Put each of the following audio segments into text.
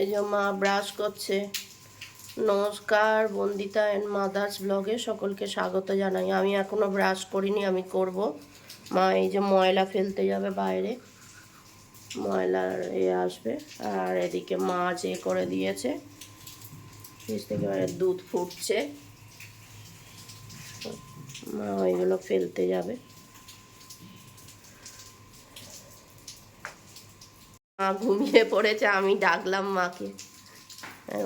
এই যে মা ব্রাশ করছে। নমস্কার, বন্দিতা অ্যান্ড মাদার্স ব্লগে সকলকে স্বাগত জানাই। আমি এখনও ব্রাশ করিনি, আমি করব। মা, এই যে ময়লা ফেলতে যাবে বাইরে। ময়লার এ আসবে। আর এদিকে মা যে করে দিয়েছে, ফ্রিজ থেকে দুধ ফুটছে। মা ওইগুলো ফেলতে যাবে। মা ঘুমিয়ে পড়েছে, আমি ডাকলাম মাকে।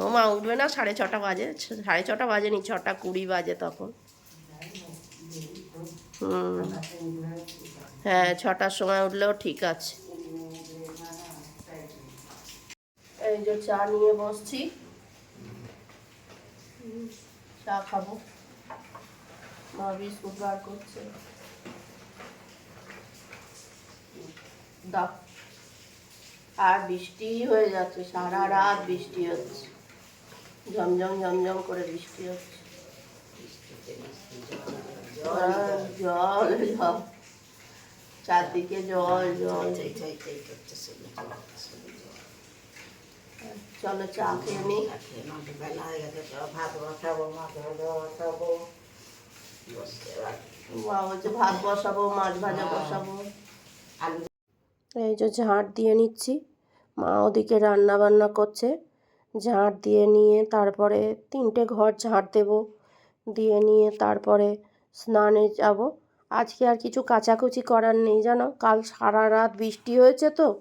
ও মা উঠবে না, সাড়ে ছটা বাজে, সাড়ে ছটা বাজে বাজেনি, ছটা কুড়ি বাজে তখন। হুম। হ্যাঁ ছটার সময় উঠলেও ঠিক আছে। এই যে চা নিয়ে বসছি। চা খাব। মা বিস্কুট বার করছে। দাও। আর বৃষ্টি হয়ে যাচ্ছে সারা রাত বৃষ্টি হচ্ছে। ঝমঝম ঝমঝম করে বৃষ্টি হচ্ছে। হ্যাঁ, জল জল চারদিকে জল জল। চলো চা খেয়ে নি। ভাত বসাবো মাছ ভাজা বসাবো। এই যে ঝাঁট দিয়ে নিচ্ছি। মা ওদিকে রান্না বান্না করছে। ঝাঁট দিয়ে নিয়ে তারপরে তিনটে ঘর ঝাঁট দেবো। দিয়ে নিয়ে তারপরে স্নানে যাব। আজকে আর কিছু কাচাকুচি করার নেই জানো? কাল সারা রাত বৃষ্টি হয়েছে তো।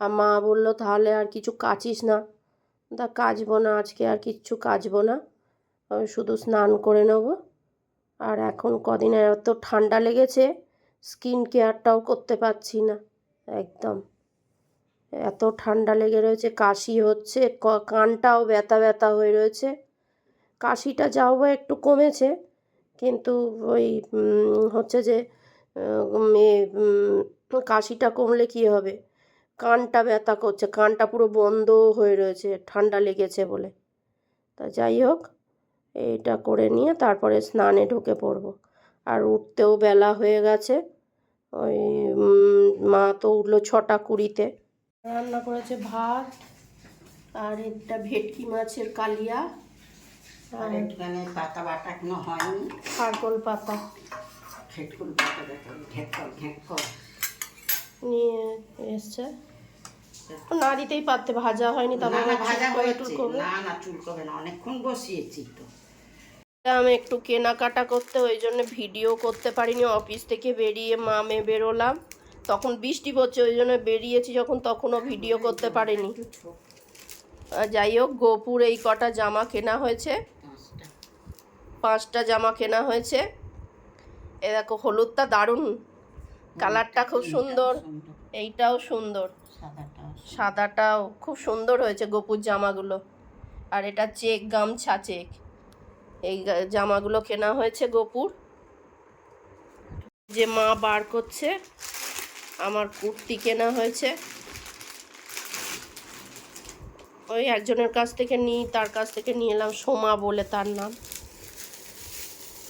আর মা বলল, তাহলে আর কিছু কাচিস না। তা কাচবো না, আজকে আর কিচ্ছু কাচবো না। শুধু স্নান করে নেব। আর এখন কদিন এত ঠান্ডা লেগেছে, স্কিন কেয়ারটাও করতে পারছি না। একদম। এত ঠান্ডা লেগে রয়েছে, কাশি হচ্ছে কানটাও ব্যথা ব্যথা হয়ে রয়েছে। কাশিটা যাও বা একটু কমেছে, কিন্তু ওই হচ্ছে যে কাশিটা কমলে কী হবে? কানটা ব্যথা করছে, কানটা পুরো বন্ধ হয়ে রয়েছে, ঠান্ডা লেগেছে বলে। তা যাই হোক, এইটা করে নিয়ে তারপরে স্নানে ঢুকে পড়ব। আর উঠতেও বেলা হয়ে গেছে, ওই মা তো উঠল ছটা কুড়িতে। রান্না করেছে ভাত আর একটা ভেটকি মাছের কালিয়া আর একটুখানি পাতা বাটা এখনও হয়নি। খারকোল পাতা। পাতা দেখো ঘেটকল ঘেটকল নিয়ে এসছে। না দিতেই পারতে ভাজা হয়নি তারপর ভাজা হয়েছে। না না চুলকবে না অনেকক্ষণ বসিয়েছি তো। আমি একটু কেনাকাটা করতে ওই জন্য ভিডিও করতে পারিনি অফিস থেকে বেরিয়ে মামে বেরোলাম। তখন বৃষ্টি পড়ছে ওই জন্য বেরিয়েছি যখন তখনও ভিডিও করতে পারিনি। যাই হোক গোপুর এই কটা জামা কেনা হয়েছে। পাঁচটা পাঁচটা জামা কেনা হয়েছে। এ দেখো হলুদটা দারুণ। কালারটা খুব সুন্দর। এইটাও সুন্দর। সাদাটাও খুব সুন্দর হয়েছে গোপুর জামাগুলো। আর এটা চেক গামছা চেক। এই জামাগুলো কেনা হয়েছে গোপুর। যে মা বার করছে আমার কুর্তি কেনা হয়েছে। ওই একজনের কাছ থেকে নিই, তার কাছ থেকে নিয়ে এলাম, সোমা বলে তার নাম।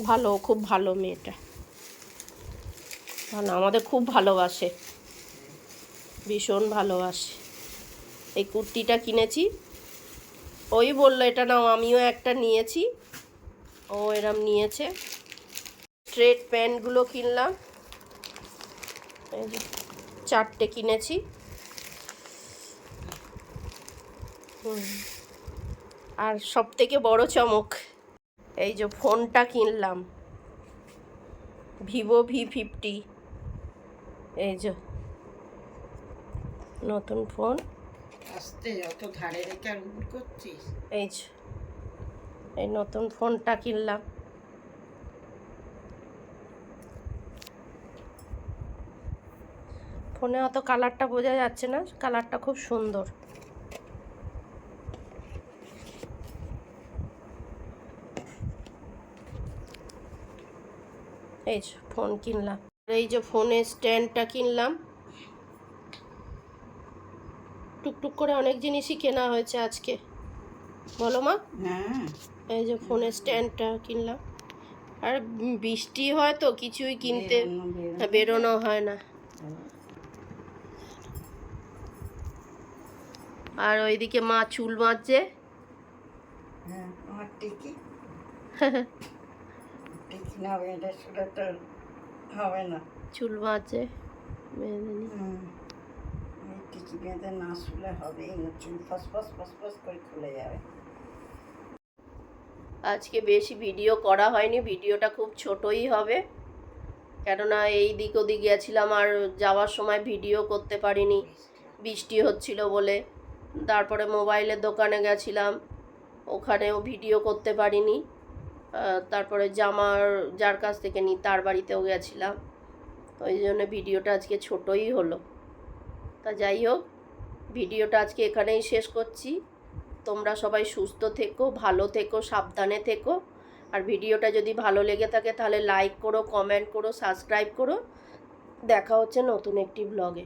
ভালো, খুব ভালো মেয়েটা। ভালো আমাদের খুব ভালোবাসে। ভীষণ ভালোবাসে। এই কুর্তিটা কিনেছি। ওই বলল, এটা নাও, আমিও একটা নিয়েছি। ও এরম নিয়েছে। স্ট্রেট প্যান্টগুলো কিনলাম। এই যে চারটে কিনেছি। আর সব থেকে বড় চমক এই যে ফোনটা কিনলাম। Vivo V fifty. এই যে নতুন ফোন। আস্তে অত ধারে রেখে আর করছিস? এই যে এই নতুন ফোনটা কিনলাম। ফোনে অত কালারটা বোঝা যাচ্ছে না কালারটা খুব সুন্দর। এই ফোন কিনলাম। এই যে ফোনের স্ট্যান্ডটা কিনলাম। টুকটুক করে অনেক জিনিসই কেনা হয়েছে আজকে। বলো মা। হ্যাঁ। এই যে ফোনের স্ট্যান্ডটা কিনলাম। আর বৃষ্টি হয় তো কিছুই কিনতে বেরোনো, হয় না। আর ওইদিকে মা চুল বাঁধছে। হ্যাঁ হবে চুল বেঁধে নি। হুম এই টিকি বেঁধে না শুলে হবেই না চুল ফস ফস ফস ফস করে খুলে যাবে। আজকে বেশি ভিডিও করা হয়নি ভিডিওটা খুব ছোটই হবে। কেননা এই দিক ওদিক গেছিলাম আর যাওয়ার সময় ভিডিও করতে পারিনি বৃষ্টি হচ্ছিল বলে। তারপরে মোবাইলের দোকানে গেছিলাম। ওখানেও ভিডিও করতে পারিনি। তারপরে জামার যার কাছ থেকে নিই তার বাড়িতেও গেছিলাম। ওই জন্য ভিডিওটা আজকে ছোটই হলো। তা যাই হোক, ভিডিওটা আজকে এখানেই শেষ করছি। তোমরা সবাই সুস্থ থেকো, ভালো থেকো, সাবধানে থেকো। আর ভিডিওটা যদি ভালো লেগে থাকে তাহলে লাইক করো কমেন্ট করো সাবস্ক্রাইব করো। দেখা হচ্ছে নতুন একটি ব্লগে